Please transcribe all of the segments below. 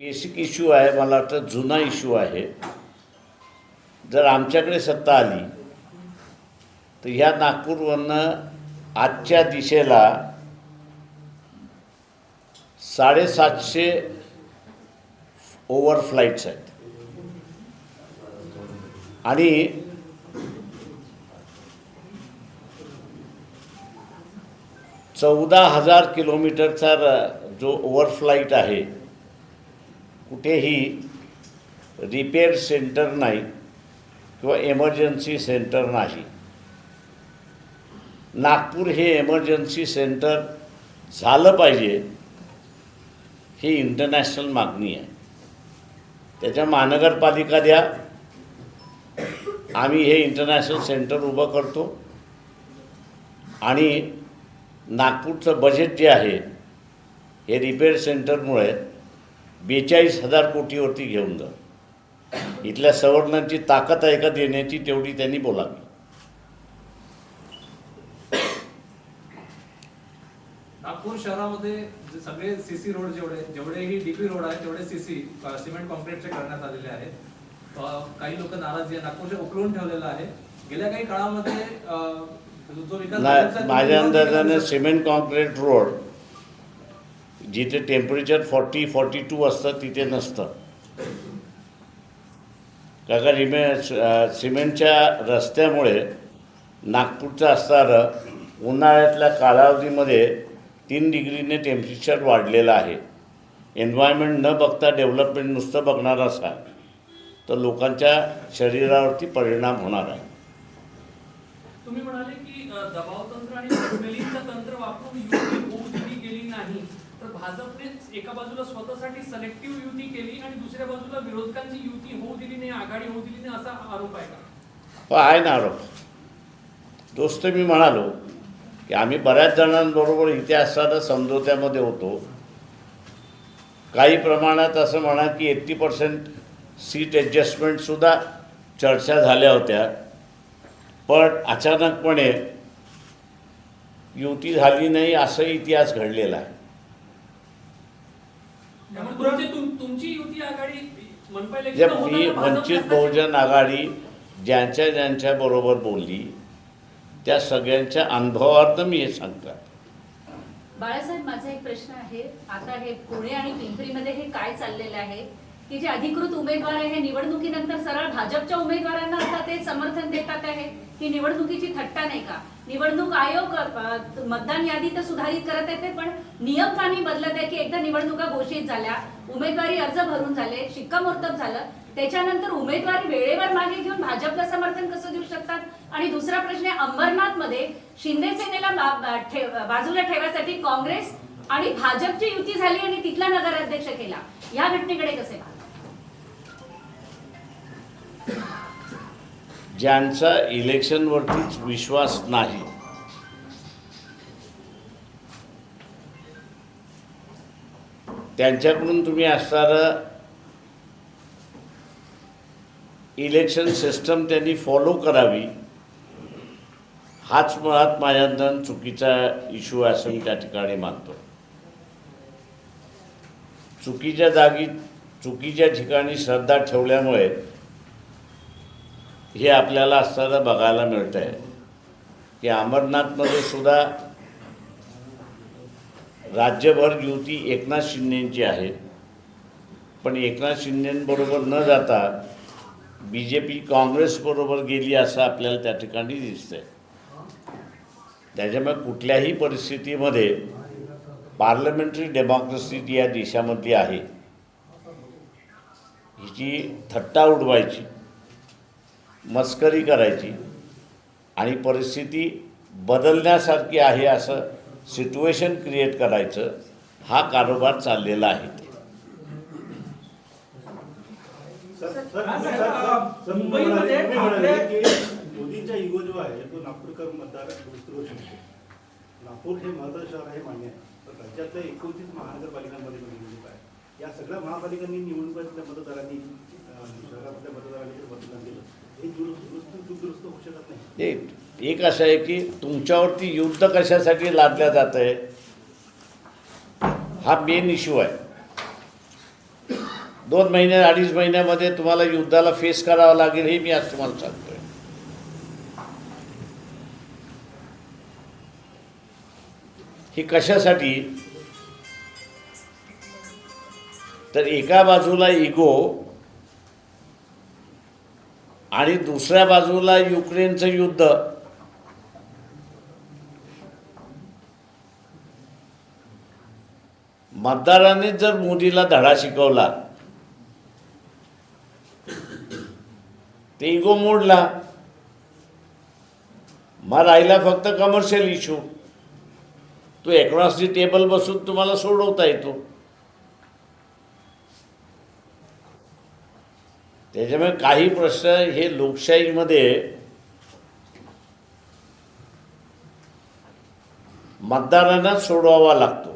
Basic issue आहे मला वाटतं जुना इश्यू आहे. जर आमच्याकडे सत्ता आली तर ह्या नागपूरवरनं आजच्या दिशेला साडेसातशे ओव्हर फ्लाईट्स आहेत. आणि चौदा हजार किलोमीटरचा जो ओव्हरफ्लाईट आहे कुठेही रिपेअर सेंटर नाही किंवा एमर्जन्सी सेंटर नाही. नागपूर हे एमर्जन्सी सेंटर झालं पाहिजे ही इंटरनॅशनल मागणी आहे. त्याच्या महानगरपालिका द्या. आम्ही हे इंटरनॅशनल सेंटर उभं करतो. आणि नागपूरचं बजेट जे आहे हे रिपेअर सेंटरमुळे बेचाळीस हजार कोटीवरती घेऊन जा. इथल्या सवर्णांची ताकद आहे का देण्याची तेवढी त्यांनी बोलावी. नागपूर शहरामध्ये सगळे सीसी रोड जेवढे जेवढेही डीपी रोड आहेत तेवढे सीसी सिमेंट कॉन्क्रीटचे करण्यात आलेले आहेत. काही लोक नाराजी आहे. नागपूरचे उकळून ठेवलेलं आहे. गेल्या काही काळामध्ये जो विकास माझ्या अंदाजाने सिमेंट कॉन्क्रीट रोड जिथे टेम्परेचर फॉर्टी फॉर्टी टू असतं तिथे नसतं. का का रिमे सिमेंटच्या रस्त्यामुळे नागपूरचं असणारं उन्हाळ्यातल्या कालावधीमध्ये तीन डिग्रीने टेम्परेचर वाढलेलं आहे. एन्व्हायरमेंट न बघता डेव्हलपमेंट नुसतं बघणार असाल तर लोकांच्या शरीरावरती परिणाम होणार आहे. तुम्ही म्हणाले की दबाव तंत्र आणि blackmailing तंत्र वापरून युती होऊ दिली गेली नाही तर भाजपने एका बाजूला स्वतःसाठी सलेक्टिव्ह युती केली आणि दुसऱ्या बाजूला विरोधकांची युती होऊ दिली नाही आघाडी होऊ दिली नाही असा आरोप आहे का? आहे ना आरोप. दोस्त मी म्हणालो की आम्ही बऱ्याच जणांबरोबर इथे असताना समझोत्यामध्ये होतो. काही प्रमाणात असं म्हणा की एट्टी पर्सेंट सीट ॲडजस्टमेंटसुद्धा चर्चा झाल्या होत्या. पण अचानकपणे युती झाली नाही असं इतिहास घडलेला आहे. त्यामुळे तुमची तुम- तुमची युती आघाडी मनपा जे इलेक्शन मी होताना वंचित बहुजन आघाडी ज्यांच्या ज्यांच्या बरोबर बोलली त्या सगळ्यांच्या अनुभवातनं मी हे सांगतो. बाळासाहेब माझा एक प्रश्न आहे. आता हे पुणे आणि पिंपरीमध्ये हे काय चाललेलं आहे? की जे अधिकृत उमेदवार आहे हे निवडणुकीनंतर सरळ भाजपच्या उमेदवारांना आता ते समर्थन देतात आहे? ही निवडणुकीची थट्टा नाही का? निवडणूक आयोग मतदान यादी तर सुधारित करत येते पण नियम कामी बदलत आहे की एकदा निवडणुका घोषित झाल्या उमेदवारी अर्ज भरून झाले शिक्कामोर्तब झालं त्याच्यानंतर उमेदवारी वेळेवर मागे घेऊन भाजपला समर्थन कसं देऊ शकतात? आणि दुसरा प्रश्न आहे अंबरनाथमध्ये शिंदे सेनेला ठेव- बाजूला ठेवायसाठी काँग्रेस आणि भाजपची युती झाली आणि तिथला नगराध्यक्ष केला. या घटनेकडे कसे ज्यांचा इलेक्शनवरतीच विश्वास नाही. त्यांच्याकडून तुम्ही असणारं इलेक्शन सिस्टम त्यांनी फॉलो करावी. हाच मुळात माझ्या चुकीचा इश्यू आहे असं मी त्या ठिकाणी मानतो. चुकीच्या जागी चुकीच्या ठिकाणी श्रद्धा ठेवल्यामुळे हे आपल्याला असताना बघायला मिळतं आहे की अमरनाथमध्ये सुद्धा राज्यभर युती एकनाथ शिंदेची आहे. पण एकनाथ शिंदेबरोबर न जाता बी जे पी काँग्रेसबरोबर गेली असं आपल्याला त्या ठिकाणी दिसतंय. त्याच्यामुळे कुठल्याही परिस्थितीमध्ये पार्लमेंटरी डेमोक्रेसी जी या देशामधली आहे. हिची थट्टा उडवायची. मस्करी करायची आणि परिस्थिती बदलण्यासारखी आहे असं सिच्युएशन क्रिएट करायचं हा कारोबार चाललेला आहे. मुंबईमध्ये मोदींचा इगो जो आहे तो नागपूरकर मतदार नागपूर हे महत्वाचं शहर आहे मान्य आहे. पण राज्यातल्या एकोणतीस महानगरपालिकांमध्ये निवडणूक आहे. या सगळ्या महापालिकांनी निवडणुकीतल्या मतदारांनी शहरातल्या मतदारांनी मतदान दिलं एक असं आहे की तुमच्यावरती युद्ध कशासाठी लादल्या जात आहे हा मेन इश्यू आहे. दोन महिन्या अडीच महिन्यामध्ये तुम्हाला युद्धाला फेस करावं लागेल हे मी आज तुम्हाला सांगतोय. ही कशासाठी? तर एका बाजूला इगो आणि दुसऱ्या बाजूला युक्रेनचं युद्ध. मतदारांनी जर मोदीला धडा शिकवला ते इगो मोडला मग राहिला फक्त कमर्शियल इश्यू तो अक्रॉस दी टेबल बसून तुम्हाला सोडवता येतो. त्याच्यामुळे काही प्रश्न हे लोकशाहीमध्ये मतदारांनाच सोडवावा लागतो.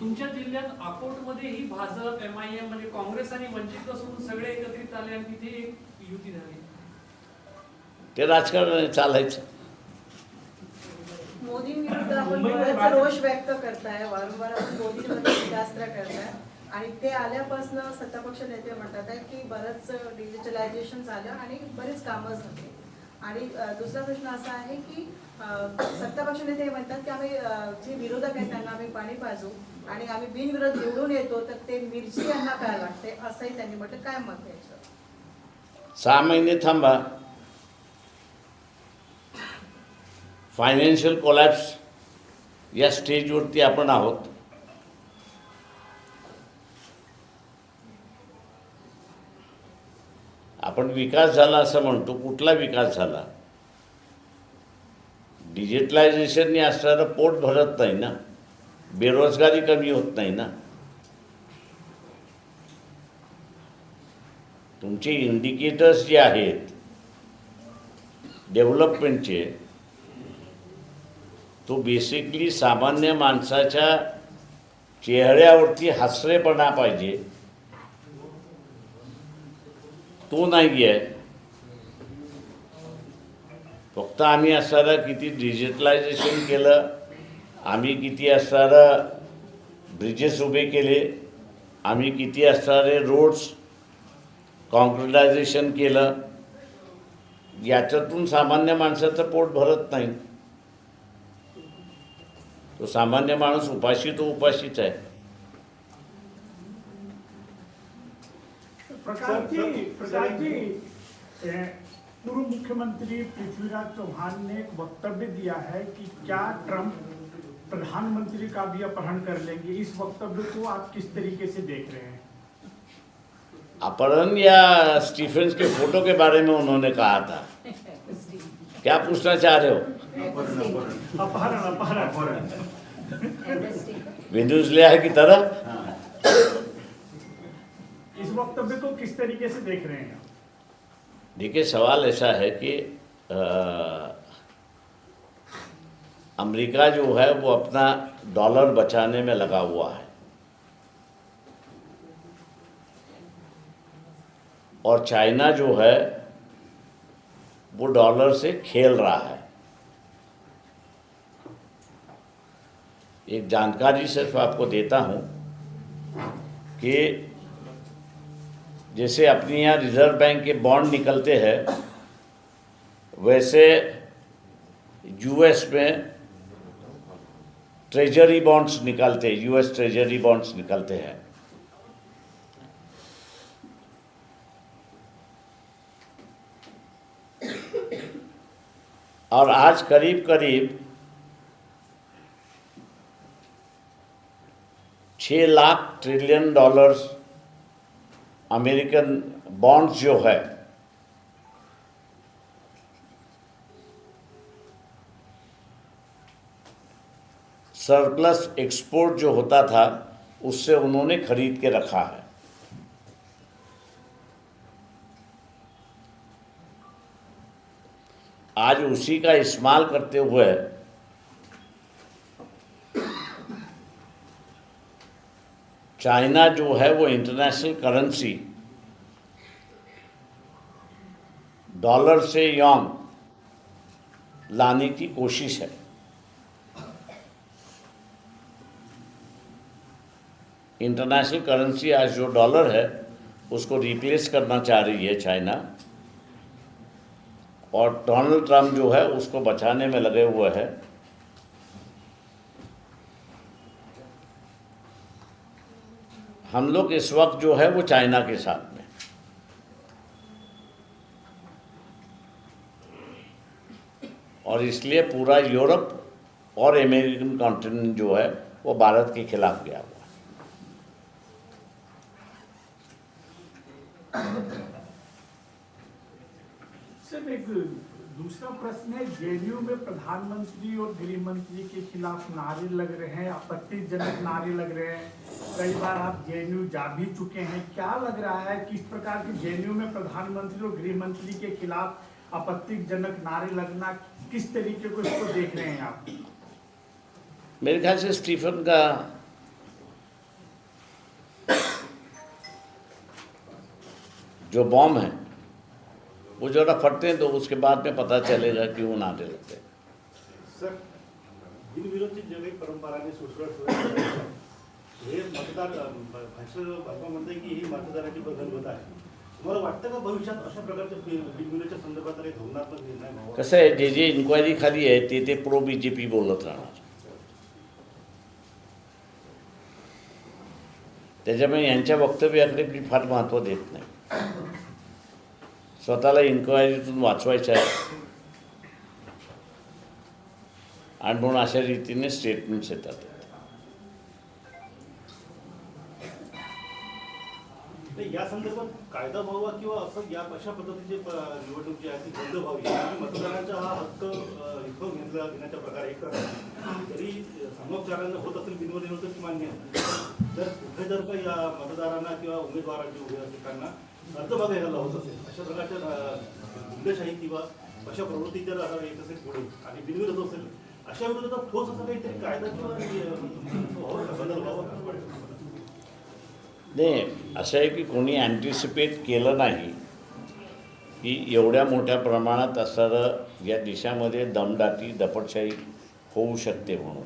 तुमच्या जिल्ह्यात अकोटमध्ये ही भाजप एम आय एम म्हणजे काँग्रेस आणि वंचित सोडून सगळे एकत्रित आले आणि तिथे युती झाली. ते राजकारण चालायचं. रोष व्यक्त करताय वारंवार मोदींमध्ये टीकास्त्र करताय. आणि ते आल्यापासून सत्तापक्ष नेते म्हणतात आहेत की बरंच डिजिटलायझेशन झालं आणि बरीच कामं झाली. आणि दुसरा प्रश्न असा आहे की सत्तापक्ष नेते म्हणतात की आम्ही जे विरोधक आहेत त्यांना आम्ही पाणी पाजू आणि आम्ही बिनविरोध निवडून येतो तर ते मिरची यांना काय वाटते? असंही त्यांनी म्हटलं. काय मत द्यायचं? सहा महिने थांबा. फायनान्शियल कोलॅप्स या स्टेजवरती आपण आहोत. आपण विकास झाला असं म्हणतो कुठला विकास झाला? डिजिटलायझेशनने असणारं पोट भरत नाही ना? बेरोजगारी कमी होत नाही ना? तुमचे इंडिकेटर्स जे आहेत डेव्हलपमेंटचे तो बेसिकली सामान्य माणसाच्या चेहऱ्यावरती हसरेपणा पाहिजे. तो नाही आहे फक्त आम्ही असताना किती डिजिटलायझेशन केलं आम्ही किती असणारं ब्रिजेस उभे केले आम्ही किती असणारे रोड्स कॉन्क्रिटायझेशन केलं याच्यातून सामान्य माणसाचं पोट भरत नाही. तो सामान्य माणूस उपाशी तो उपाशीच आहे पूर्व मुख्यमंत्री पृथ्वीराज चौहान ने एक वक्तव्य दिया है कि क्या ट्रंप प्रधानमंत्री का भी अपहरण कर लेंगे। इस वक्तव्य को आप किस तरीके से देख रहे हैं? अपहरण या स्टीफेंस के फ़ोटो के बारे में उन्होंने कहा था। क्या पूछना चाह रहे हो? अपहरण अपहरण वेनेजुएला की तरह? इस वक्तव्य को किस तरीके से देख रहे हैं देखिए सवाल ऐसा है कि अमेरिका जो है वो अपना डॉलर बचाने में लगा हुआ है। और चाइना जो है वो डॉलर से खेल रहा है। एक जानकारी सिर्फ़ आपको देता हूँ कि जैसे अपने यहाँ रिज़र्व बैंक के बॉन्ड निकलते हैं, वैसे यूएस में ट्रेजरी बॉन्ड्स निकलते हैं यूएस ट्रेजरी बॉन्ड्स निकलते हैं। और आज करीब करीब छः lakh trillion dollars American bonds जो है, सरप्लस एक्सपोर्ट जो होता था, उससे उन्होंने खरीद के रखा है। आज उसी का इस्तेमाल करते हुए चाइना जो है वो इंटरनेशनल करेंसी डॉलर से यौन लाने की कोशिश है। इंटरनेशनल करेंसी आज जो डॉलर है, उसको रिप्लेस करना चाह रही है चाइना। और डोनाल्ड ट्रंप जो है, उसको बचाने में लगे हुए है। हम लोग इस वक्त जो है वो चाइना के साथ में। और इसलिए पूरा यूरोप और अमेरिकन कॉन्टिनेंट जो है वो भारत के खिलाफ गया हुआ। दूसरा प्रश्न है, जेएनयू में प्रधानमंत्री और गृह मंत्री के खिलाफ नारे लग रहे हैं, आपत्तिजनक नारे लग रहे हैं। कई बार आप जेएनयू जा भी चुके हैं। क्या लग रहा है किस प्रकार की जेएनयू में प्रधानमंत्री और गृह मंत्री के खिलाफ आपत्तिजनक नारे लगना किस तरीके को इसको देख रहे हैं आप? मेरे ख्याल से स्टीफन का जो बॉम्ब है वो जरा फटते हैं तो उसके बाद में पता चलेगा कि वो नारे लगते हैं। सर बिनविरोधची जे काही परंपरा आणि सुसरळ सुरू हे मतदार अं, भाषण बातम्या म्हणते की ही मतदाराची बदलवत आहे तुम्हाला वाटतं का भविष्यात अशा प्रकारच्या बिन- बिनविरोधच्या संदर्भात काही धोरणात्मक निर्णय व्हावा कसं आहे जे जे इन्क्वायरी खाली आहे ते ते प्रो बी जे पी बोलत राहणार. त्याच्यामुळे यांच्या वक्तव्याकडे मी फार महत्त्व देत नाही. स्वतःला इन्क्वायरीतून वाचवायचं आहे. आणि म्हणून अशा रीतीने स्टेटमेंट्स येतात. नाही, या संदर्भात कायदा व्हावा किंवा असं या अशा पद्धतीचे प- निवडणूक जी आहे ती बंद व्हावी. आणि मतदारांचा हा हक्क अं, इथं घेतला घेण्याच्या प्रकारे एक तरी समोपचारांना होत असेल बिनविरोध की मान्य आहे तर कुठे जर काही या मतदारांना किंवा उमेदवारांची उभे असताना अर्ज याला होत असेल अशा प्रकारच्या अं, गुंडशाही किंवा अशा प्रवृत्ती जर आता येत असेल पुढे. आणि बिनविरोध असेल. अशा विरोधात ठोस असं काहीतरी कायदा किंवा हो, बदल व्हावा नाही असं आहे की कोणी अँटिसिपेट केलं नाही की एवढ्या मोठ्या प्रमाणात असणारं या देशामध्ये दमदाटी दपटशाही होऊ शकते म्हणून.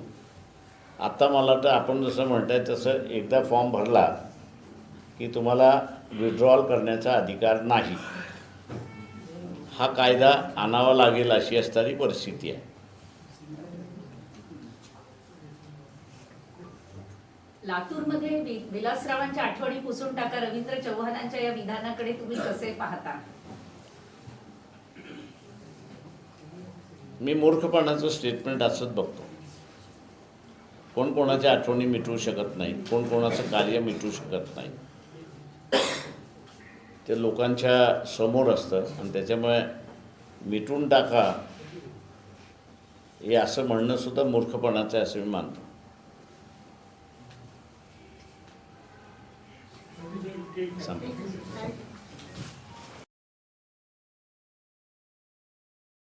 आता मला वाटतं आपण जसं म्हणताय तसं एकदा फॉर्म भरला की तुम्हाला विड्रॉल करण्याचा अधिकार नाही. हा कायदा आणावा लागेल अशी असणारी परिस्थिती आहे. लातूरमध्ये विलासरावांच्या आठवणी पुसून टाका. रवींद्र चव्हाणांच्या या विधानाकडे तुम्ही कसे पाहता? मी मूर्खपणाचं स्टेटमेंट असंच बघतो. कोण कोणाच्या आठवणी मिटवू शकत नाही कोण कोणाचं कार्य मिटवू शकत नाही ते लोकांच्या समोर असतं आणि त्याच्यामुळे मिटून टाका हे असं म्हणणं सुद्धा मूर्खपणाचं आहे असं मी मानतो संपलं.